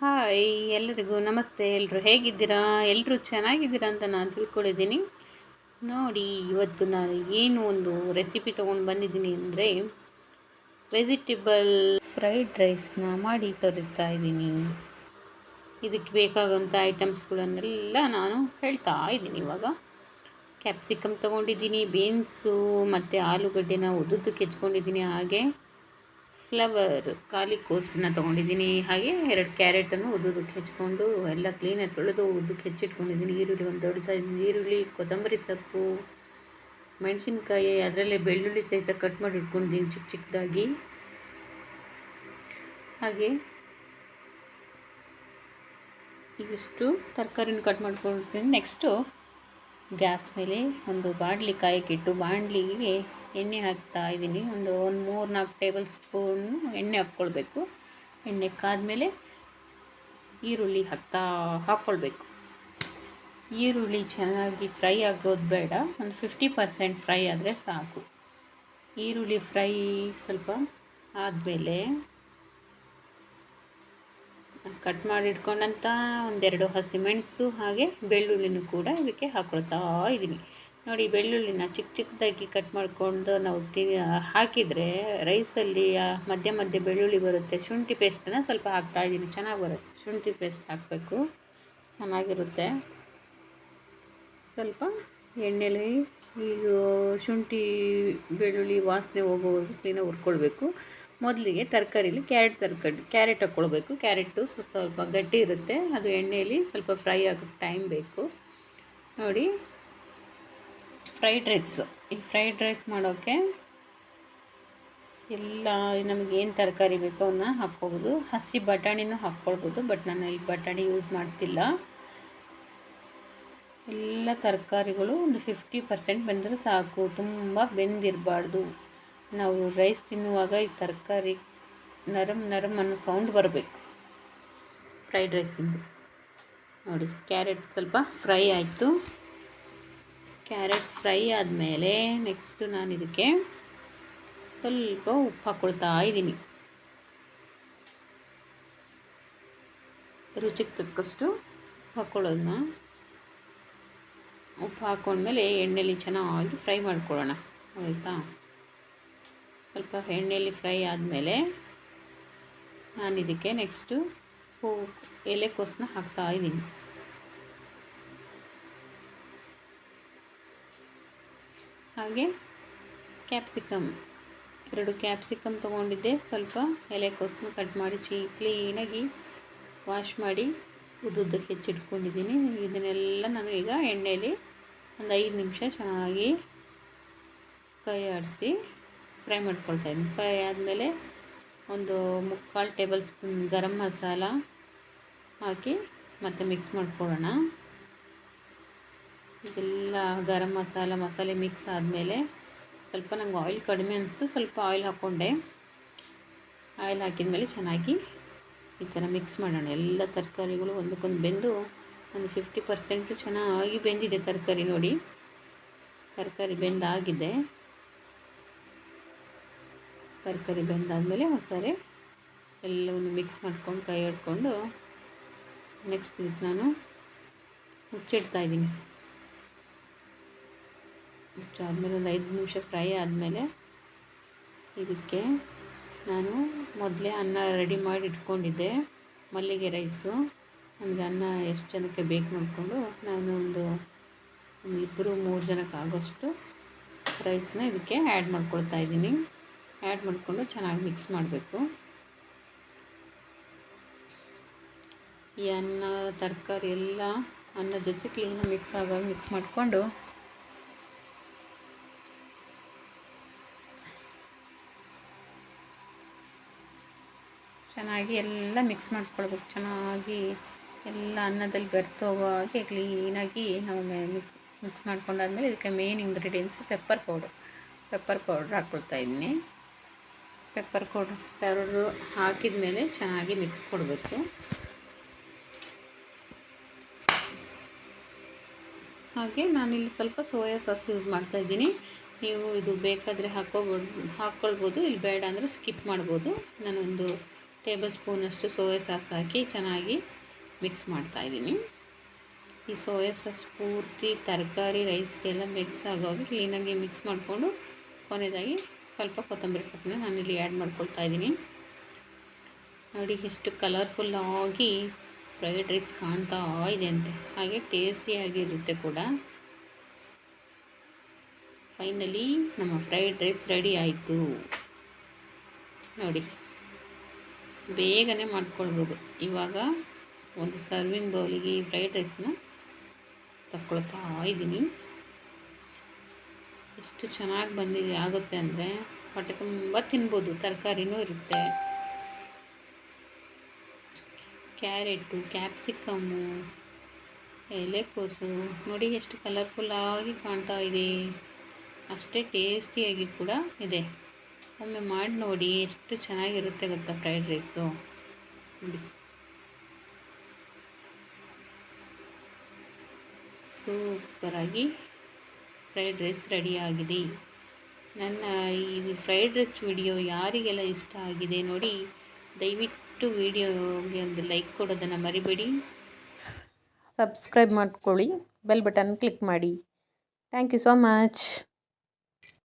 Hi ಎಲ್ಲರಿಗೂ ನಮಸ್ತೆ ಎಲ್ಲರೂ ಹೇಗಿದ್ದೀರಾ? ಎಲ್ಲರೂ ಚೆನ್ನಾಗಿದ್ದೀರಾ ಅಂತ ನಾನು ತಿಳ್ಕೊಂಡಿದ್ದೀನಿ ನೋಡಿ, ಇವತ್ತು ನಾನು ಏನು ಒಂದು ರೆಸಿಪಿ ತೊಗೊಂಡು ಬಂದಿದ್ದೀನಿ ಅಂದರೆ ವೆಜಿಟೇಬಲ್ ಫ್ರೈಡ್ ರೈಸ್ನ ಮಾಡಿ ತೋರಿಸ್ತಾ ಇದ್ದೀನಿ. ಇದಕ್ಕೆ ಬೇಕಾಗುವಂಥ ಐಟಮ್ಸ್ಗಳನ್ನೆಲ್ಲ ನಾನು ಹೇಳ್ತಾ ಇದ್ದೀನಿ ಇವಾಗ. ಕ್ಯಾಪ್ಸಿಕಮ್ ತೊಗೊಂಡಿದ್ದೀನಿ ಬೀನ್ಸು ಮತ್ತು ಆಲೂಗಡ್ಡೆನ ಉದ್ದಕ್ಕೆ ಹೆಚ್ಕೊಂಡಿದ್ದೀನಿ ಹಾಗೆ. ಫ್ಲವರ್, ಖಾಲಿ ಕೋಸನ್ನ ತೊಗೊಂಡಿದ್ದೀನಿ. ಹಾಗೆ ಎರಡು ಕ್ಯಾರೆಟನ್ನು ಉದ್ದಕ್ಕೆ ಹೆಚ್ಕೊಂಡು ಎಲ್ಲ ಕ್ಲೀನಾಗಿ ತೊಳೆದು ಉದ್ದಕ್ಕೆ ಹೆಚ್ಚಿಟ್ಕೊಂಡಿದ್ದೀನಿ. ಈರುಳ್ಳಿ, ಒಂದು ದೊಡ್ಡ ಸೈಜ್ ಈರುಳ್ಳಿ, ಕೊತ್ತಂಬರಿ ಸೊಪ್ಪು, ಮೆಣಸಿನ್ಕಾಯಿ, ಅದರಲ್ಲೇ ಬೆಳ್ಳುಳ್ಳಿ ಸಹಿತ ಕಟ್ ಮಾಡಿ ಇಟ್ಕೊಂಡಿದ್ದೀನಿ ಚಿಕ್ಕ ಚಿಕ್ಕದಾಗಿ. ಹಾಗೆ ಇವಿಷ್ಟು ತರಕಾರಿನ ಕಟ್ ಮಾಡ್ಕೊಂಡಿರ್ತೀನಿ. ನೆಕ್ಸ್ಟು ಗ್ಯಾಸ್ ಮೇಲೆ ಒಂದು ಬಾಣಲಿ ಕಾಯಕ್ಕಿಟ್ಟು ಬಾಣಲಿಗೆ ಎಣ್ಣೆ ಹಾಕ್ತಾ ಇದ್ದೀನಿ. ಒಂದು ಒಂದು ಮೂರು ನಾಲ್ಕು ಟೇಬಲ್ ಸ್ಪೂನು ಎಣ್ಣೆ ಹಾಕ್ಕೊಳ್ಬೇಕು. ಎಣ್ಣೆ ಕಾದಮೇಲೆ ಈರುಳ್ಳಿ ಹಾಕ್ತಾ ಹಾಕ್ಕೊಳ್ಬೇಕು. ಈರುಳ್ಳಿ ಚೆನ್ನಾಗಿ ಫ್ರೈ ಆಗೋದು ಬೇಡ. ಒಂದು ಫಿಫ್ಟಿ ಪರ್ಸೆಂಟ್ ಫ್ರೈ ಆದರೆ ಸಾಕು. ಈರುಳ್ಳಿ ಫ್ರೈ ಸ್ವಲ್ಪ ಆದಮೇಲೆ ಕಟ್ ಮಾಡಿ ಇಟ್ಕೊಂಡಂಥ ಒಂದೆರಡು ಹಸಿಮೆಣಸು ಹಾಗೆ ಬೆಳ್ಳುಳ್ಳಿನೂ ಕೂಡ ಇದಕ್ಕೆ ಹಾಕ್ಕೊಳ್ತಾ ಇದ್ದೀನಿ. ನೋಡಿ, ಬೆಳ್ಳುಳ್ಳಿನ ಚಿಕ್ಕ ಚಿಕ್ಕದಾಗಿ ಕಟ್ ಮಾಡಿಕೊಂಡು ನಾವು ತಿ, ಹಾಕಿದರೆ ರೈಸಲ್ಲಿ ಮಧ್ಯ ಮಧ್ಯೆ ಬೆಳ್ಳುಳ್ಳಿ ಬರುತ್ತೆ. ಶುಂಠಿ ಪೇಸ್ಟನ್ನು ಸ್ವಲ್ಪ ಹಾಕ್ತಾಯಿದ್ದೀನಿ ಚೆನ್ನಾಗಿ ಬರುತ್ತೆ. ಶುಂಠಿ ಪೇಸ್ಟ್ ಹಾಕಬೇಕು. ಚೆನ್ನಾಗಿರುತ್ತೆ. ಸ್ವಲ್ಪ ಎಣ್ಣೆಲಿ ಈಗ ಶುಂಠಿ, ಬೆಳ್ಳುಳ್ಳಿ ವಾಸನೆ ಹೋಗೋವರೆಗೂ ಕ್ಲೀನಾಗಿ ಹುರ್ಕೊಳ್ಬೇಕು. ಮೊದಲಿಗೆ ತರಕಾರಿಲಿ ಕ್ಯಾರೆಟ್ ತರಕಾರಿ ಕ್ಯಾರೆಟ್ ಹಾಕ್ಕೊಳ್ಬೇಕು ಕ್ಯಾರೆಟು ಸ್ವಲ್ಪ ಸ್ವಲ್ಪ ಗಟ್ಟಿ ಇರುತ್ತೆ. ಅದು ಎಣ್ಣೆಯಲ್ಲಿ ಸ್ವಲ್ಪ ಫ್ರೈ ಆಗೋಕ್ಕೆ ಟೈಮ್ ಬೇಕು. ನೋಡಿ ಫ್ರೈಡ್ ರೈಸ್. ಈ ಫ್ರೈಡ್ ರೈಸ್ ಮಾಡೋಕ್ಕೆ ಎಲ್ಲ ನಮಗೇನು ತರಕಾರಿ ಬೇಕೋ ಅವನ್ನ ಹಾಕ್ಕೋಬೋದು. ಹಸಿ ಬಟಾಣಿನೂ ಹಾಕ್ಕೊಳ್ಬೋದು, ಬಟ್ ನಾನು ಇಲ್ಲಿ ಬಟಾಣಿ ಯೂಸ್ ಮಾಡ್ತಿಲ್ಲ. ಎಲ್ಲ ತರಕಾರಿಗಳು ಒಂದು ಫಿಫ್ಟಿ ಪರ್ಸೆಂಟ್ ಬೆಂದರೆ ಸಾಕು. ತುಂಬ ಬೆಂದಿರಬಾರ್ದು. ನಾವು ರೈಸ್ ತಿನ್ನುವಾಗ ಈ ತರಕಾರಿ ನರಮ್ ನರಮ್ ಅನ್ನೋ ಸೌಂಡ್ ಬರಬೇಕು. ಫ್ರೈಡ್ ರೈಸಿಂದು. ನೋಡಿ, ಕ್ಯಾರೆಟ್ ಸ್ವಲ್ಪ ಫ್ರೈ ಆಯಿತು. ಕ್ಯಾರೆಟ್ ಫ್ರೈ ಆದಮೇಲೆ ನೆಕ್ಸ್ಟು ನಾನು ಇದಕ್ಕೆ ಸ್ವಲ್ಪ ಉಪ್ಪು ಹಾಕ್ಕೊಳ್ತಾ ಇದ್ದೀನಿ. ರುಚಿಗೆ ತಕ್ಕಷ್ಟು ಹಾಕ್ಕೊಳ್ಳೋದನ್ನ ಉಪ್ಪು ಹಾಕ್ಕೊಂಡ್ಮೇಲೆ ಎಣ್ಣೆಲಿ ಚೆನ್ನಾಗಿ ಫ್ರೈ ಮಾಡ್ಕೊಳ್ಳೋಣ, ಆಯಿತಾ? ಸ್ವಲ್ಪ ಎಣ್ಣೆಯಲ್ಲಿ ಫ್ರೈ ಆದಮೇಲೆ ನಾನು ಇದಕ್ಕೆ ನೆಕ್ಸ್ಟು ಹೂ ಎಲೆಕೋಸನ್ನ ಹಾಕ್ತಾ ಇದ್ದೀನಿ. ಹಾಗೆ ಕ್ಯಾಪ್ಸಿಕಮ್. ಎರಡು ಕ್ಯಾಪ್ಸಿಕಮ್ ತೊಗೊಂಡಿದ್ದೆ. ಸ್ವಲ್ಪ ಎಲೆಕೋಸನ್ನು ಕಟ್ ಮಾಡಿ ಚೀ, ಕ್ಲೀನಾಗಿ ವಾಶ್ ಮಾಡಿ ಉದ್ದುದ್ದಕ್ಕೆ ಹೆಚ್ಚಿಟ್ಕೊಂಡಿದ್ದೀನಿ. ಇದನ್ನೆಲ್ಲ ನಾನು ಈಗ ಎಣ್ಣೆಯಲ್ಲಿ ಒಂದು ಐದು ನಿಮಿಷ ಚೆನ್ನಾಗಿ ಕೈ ಆಡಿಸಿ ಫ್ರೈ ಮಾಡ್ಕೊಳ್ತಾ ಇದ್ದೀನಿ. ಫ್ರೈ ಆದಮೇಲೆ ಒಂದು ಮುಕ್ಕಾಲು ಟೇಬಲ್ ಸ್ಪೂನ್ ಗರಂ ಮಸಾಲ ಹಾಕಿ ಮತ್ತೆ ಮಿಕ್ಸ್ ಮಾಡ್ಕೊಳ್ಳೋಣ. ಇದೆಲ್ಲ ಗರಂ ಮಸಾಲ, ಮಸಾಲೆ ಮಿಕ್ಸ್ ಆದಮೇಲೆ ಸ್ವಲ್ಪ ನಂಗೆ ಆಯಿಲ್ ಕಡಿಮೆ ಅನಿಸ್ತು, ಸ್ವಲ್ಪ ಆಯಿಲ್ ಹಾಕ್ಕೊಂಡೆ ಆಯಿಲ್ ಹಾಕಿದ ಮೇಲೆ ಚೆನ್ನಾಗಿ ಈ ಥರ ಮಿಕ್ಸ್ ಮಾಡೋಣ. ಎಲ್ಲ ತರಕಾರಿಗಳು ಒಂದಕ್ಕೊಂದು ಬೆಂದು ಒಂದು ಫಿಫ್ಟಿ ಪರ್ಸೆಂಟು ಚೆನ್ನಾಗಿ ಬೆಂದಿದೆ ತರಕಾರಿ ನೋಡಿ. ತರಕಾರಿ ಬೆಂದಾಗಿದೆ. ತರಕಾರಿ ಬೆಂದಾದಮೇಲೆ ಒಂದ್ಸಾರಿ ಎಲ್ಲವನ್ನು ಮಿಕ್ಸ್ ಮಾಡ್ಕೊಂಡು ಕೈ ಹಿಡ್ಕೊಂಡು ನೆಕ್ಸ್ಟ್ ಇದು ನಾನು ಮುಚ್ಚಿಡ್ತಾ ಮುಚ್ಚಾದ್ಮೇಲೆ ಒಂದು ಐದು ನಿಮಿಷ ಫ್ರೈ ಆದಮೇಲೆ ಇದಕ್ಕೆ ನಾನು ಮೊದಲೇ ಅನ್ನ ರೆಡಿ ಮಾಡಿ ಇಟ್ಕೊಂಡಿದ್ದೆ, ಮಲ್ಲಿಗೆ ರೈಸು. ನನಗೆ ಅನ್ನ ಎಷ್ಟು ಜನಕ್ಕೆ ಬೇಕು ಮಾಡಿಕೊಂಡು ನಾನು ಒಂದು ಒಂದು ಇಬ್ಬರು ಮೂರು ಜನಕ್ಕೆ ಆಗೋಷ್ಟು ರೈಸ್ನ ಇದಕ್ಕೆ ಆ್ಯಡ್ ಮಾಡ್ಕೊಳ್ತಾ ಇದ್ದೀನಿ. ಆ್ಯಡ್ ಮಾಡಿಕೊಂಡು ಚೆನ್ನಾಗಿ ಮಿಕ್ಸ್ ಮಾಡಬೇಕು. ಈ ಅನ್ನ, ತರಕಾರಿ ಎಲ್ಲ ಅನ್ನದ ಜೊತೆ ಕ್ಲೀನಾಗಿ ಮಿಕ್ಸ್ ಆಗೋ ಮಿಕ್ಸ್ ಮಾಡಿಕೊಂಡು ಚೆನ್ನಾಗಿ ಎಲ್ಲ ಮಿಕ್ಸ್ ಮಾಡ್ಕೊಳ್ಬೇಕು. ಚೆನ್ನಾಗಿ ಎಲ್ಲ ಅನ್ನದಲ್ಲಿ ಬೆರ್ತೋಗೋ ಹಾಗೆ ಕ್ಲೀನಾಗಿ ನಾವು ಮಿಕ್ಸ್ ಮಾಡ್ಕೊಂಡಾದ್ಮೇಲೆ ಇದಕ್ಕೆ main ingredients pepper powder pepper powder ಹಾಕ್ಕೊಳ್ತಾ ಇದ್ದೀನಿ. ಪೆಪ್ಪರ್ ಪೌಡ್ರ್ ಪೌಡ್ರು ಹಾಕಿದ ಮೇಲೆ ಚೆನ್ನಾಗಿ ಮಿಕ್ಸ್ ಕೊಡಬೇಕು. ಹಾಗೆ ನಾನಿಲ್ಲಿ ಸ್ವಲ್ಪ ಸೋಯಾ ಸಾಸ್ ಯೂಸ್ ಮಾಡ್ತಾ ಇದ್ದೀನಿ. ನೀವು ಇದು ಬೇಕಾದರೆ ಹಾಕೋಬೋದು, ಹಾಕ್ಕೊಳ್ಬೋದು, ಇಲ್ಲಿ ಬೇಡ ಅಂದರೆ ಸ್ಕಿಪ್ ಮಾಡ್ಬೋದು. ನಾನೊಂದು ಟೇಬಲ್ ಸ್ಪೂನಷ್ಟು ಸೋಯಾ ಸಾಸ್ ಹಾಕಿ ಚೆನ್ನಾಗಿ ಮಿಕ್ಸ್ ಮಾಡ್ತಾಯಿದ್ದೀನಿ ಈ ಸೋಯಾ ಸಾಸ್ ಪೂರ್ತಿ ತರಕಾರಿ, ರೈಸ್ಗೆಲ್ಲ ಮಿಕ್ಸ್ ಆಗೋಗಿ ಕ್ಲೀನಾಗಿ ಮಿಕ್ಸ್ ಮಾಡಿಕೊಂಡು ಕೊನೆಯದಾಗಿ ಸ್ವಲ್ಪ ಕೊತ್ತಂಬರಿ ಸೊಪ್ಪನ್ನ ಇಲ್ಲಿ ಆ್ಯಡ್ ಮಾಡ್ಕೊಳ್ತಾ ಇದ್ದೀನಿ. ನೋಡಿ ಎಷ್ಟು ಕಲರ್ಫುಲ್ಲಾಗಿ ಫ್ರೈಡ್ ರೈಸ್ ಕಾಣ್ತಾ ಇದೆ ಅಂತೆ. ಹಾಗೆ ಟೇಸ್ಟಿಯಾಗಿರುತ್ತೆ ಕೂಡ. ಫೈನಲಿ ನಮ್ಮ ಫ್ರೈಡ್ ರೈಸ್ ರೆಡಿ ಆಯಿತು. ನೋಡಿ. ಬೇಗನೆ ಮಾಡ್ಕೊಳ್ಬೋದು. ಇವಾಗ ಒಂದು ಸರ್ವಿಂಗ್ ಬೌಲಿಗೆ ಈ ಫ್ರೈಡ್ ರೈಸ್ನ ತಗೊಳ್ತಾ ಇದ್ದೀನಿ. ಎಷ್ಟು ಚೆನ್ನಾಗಿ ಬಂದಿದೆ ಆಗುತ್ತೆ ಅಂದರೆ ಹೊಟ್ಟೆ ತುಂಬ ತಿನ್ಬೋದು, ತರಕಾರಿನೂ ಇರುತ್ತೆ. ಕ್ಯಾರೆಟು ಕ್ಯಾಪ್ಸಿಕಮ್ಮು ಎಲೆಕೋಸು, ನೋಡಿ ಎಷ್ಟು ಕಲರ್ಫುಲ್ಲಾಗಿ ಕಾಣ್ತಾ ಇದೆ. ಅಷ್ಟೇ ಟೇಸ್ಟಿಯಾಗಿ ಕೂಡ ಇದೆ. ಒಮ್ಮೆ ಮಾಡಿ ನೋಡಿ, ಎಷ್ಟು ಚೆನ್ನಾಗಿರುತ್ತೆ ಗೊತ್ತಾ ಫ್ರೈಡ್ ರೈಸು ನೋಡಿ. ಸೂಪರಾಗಿ ಫ್ರೈಡ್ ರೈಸ್ ರೆಡಿಯಾಗಿದೆ ನನ್ನ ಈ ಫ್ರೈಡ್ ರೈಸ್ ವಿಡಿಯೋ ಯಾರಿಗೆಲ್ಲ ಇಷ್ಟ ಆಗಿದೆ ನೋಡಿ, ದಯವಿಟ್ಟು ವಿಡಿಯೋಗೆ ಒಂದು ಲೈಕ್ ಕೊಡೋದನ್ನು ಮರಿಬೇಡಿ. ಸಬ್ಸ್ಕ್ರೈಬ್ ಮಾಡ್ಕೊಳ್ಳಿ ಬೆಲ್ ಬಟನ್ ಕ್ಲಿಕ್ ಮಾಡಿ. Thank you so much